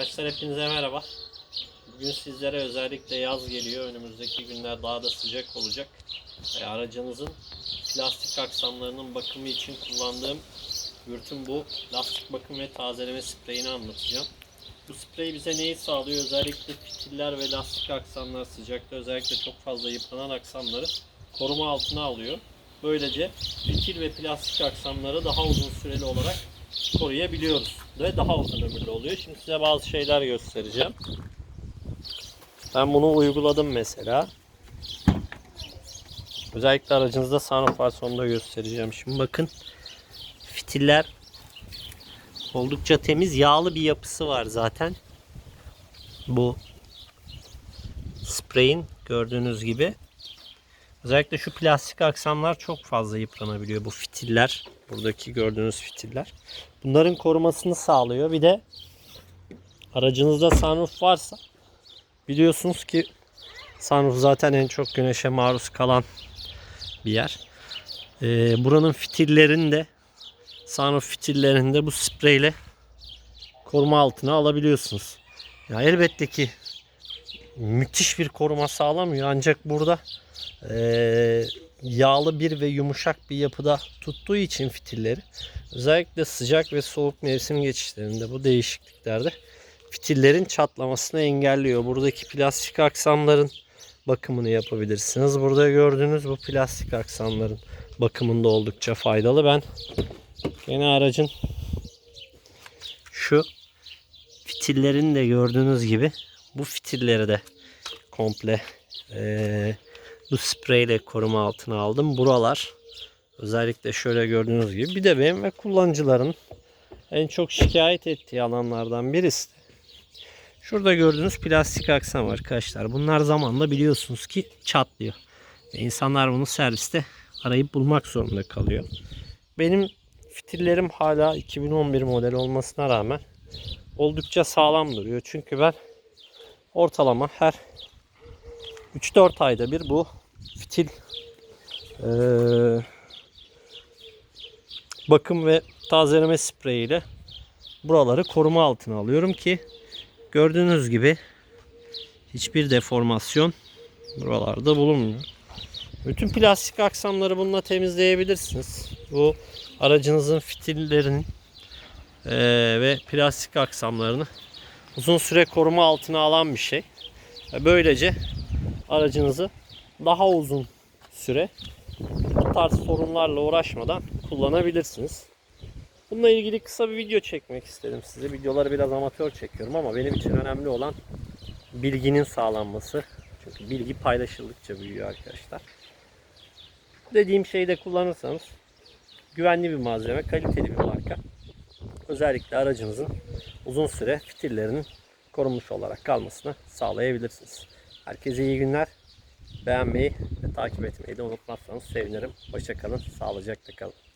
Arkadaşlar hepinize merhaba. Bugün sizlere özellikle yaz geliyor. Önümüzdeki günler daha da sıcak olacak. E, aracınızın plastik aksamlarının bakımı için kullandığım Vürt'ün bu lastik bakım ve tazeleme spreyini anlatacağım. Bu sprey bize neyi sağlıyor? Özellikle fitiller ve lastik aksamlar sıcakta özellikle çok fazla yıpranan aksamları koruma altına alıyor. Böylece fitil ve plastik aksamları daha uzun süreli olarak koruyabiliyoruz ve daha uzun ömürlü oluyor. Şimdi size bazı şeyler göstereceğim. Ben bunu uyguladım mesela. Özellikle aracınızda sunroof varsa onu da göstereceğim. Şimdi bakın fitiller oldukça temiz yağlı bir yapısı var zaten. Bu spreyin gördüğünüz gibi. Özellikle şu plastik aksamlar çok fazla yıpranabiliyor. Bu fitiller, buradaki gördüğünüz fitiller. Bunların korumasını sağlıyor. Bir de aracınızda sunroof varsa biliyorsunuz ki sunroof zaten en çok güneşe maruz kalan bir yer. Ee, buranın fitillerini de sunroof fitillerini de bu spreyle koruma altına alabiliyorsunuz. Ya elbette ki müthiş bir koruma sağlamıyor ancak burada eee, yağlı bir ve yumuşak bir yapıda tuttuğu için fitilleri özellikle sıcak ve soğuk mevsim geçişlerinde bu değişikliklerde fitillerin çatlamasını engelliyor. Buradaki plastik aksamların bakımını yapabilirsiniz. Burada gördüğünüz bu plastik aksamların bakımında oldukça faydalı. Ben gene aracın şu fitillerini de gördüğünüz gibi bu fitilleri de komple eee, bu spreyle koruma altına aldım. Buralar özellikle şöyle gördüğünüz gibi bir de benim ve kullanıcıların en çok şikayet ettiği alanlardan birisi. Şurada gördüğünüz plastik aksam arkadaşlar. Bunlar zamanla biliyorsunuz ki çatlıyor. Ve insanlar bunu serviste arayıp bulmak zorunda kalıyor. Benim fitillerim hala 2011 model olmasına rağmen oldukça sağlam duruyor. Çünkü ben ortalama her 3-4 ayda bir bu fitil eee, bakım ve tazeleme spreyiyle buraları koruma altına alıyorum ki gördüğünüz gibi hiçbir deformasyon buralarda bulunmuyor. Bütün plastik aksamları bununla temizleyebilirsiniz. Bu aracınızın fitillerinin eee, ve plastik aksamlarını uzun süre koruma altına alan bir şey. Böylece aracınızı daha uzun süre bu tarz sorunlarla uğraşmadan kullanabilirsiniz. Bununla ilgili kısa bir video çekmek istedim size. Videoları biraz amatör çekiyorum ama benim için önemli olan bilginin sağlanması. Çünkü bilgi paylaşıldıkça büyüyor arkadaşlar. Dediğim şeyi de kullanırsanız güvenli bir malzeme, kaliteli bir marka. Özellikle aracınızın uzun süre fitillerinin korunmuş olarak kalmasını sağlayabilirsiniz. Herkese iyi günler. Beğenmeyi ve takip etmeyi de unutmazsanız sevinirim. Hoşçakalın, sağlıcakla kalın.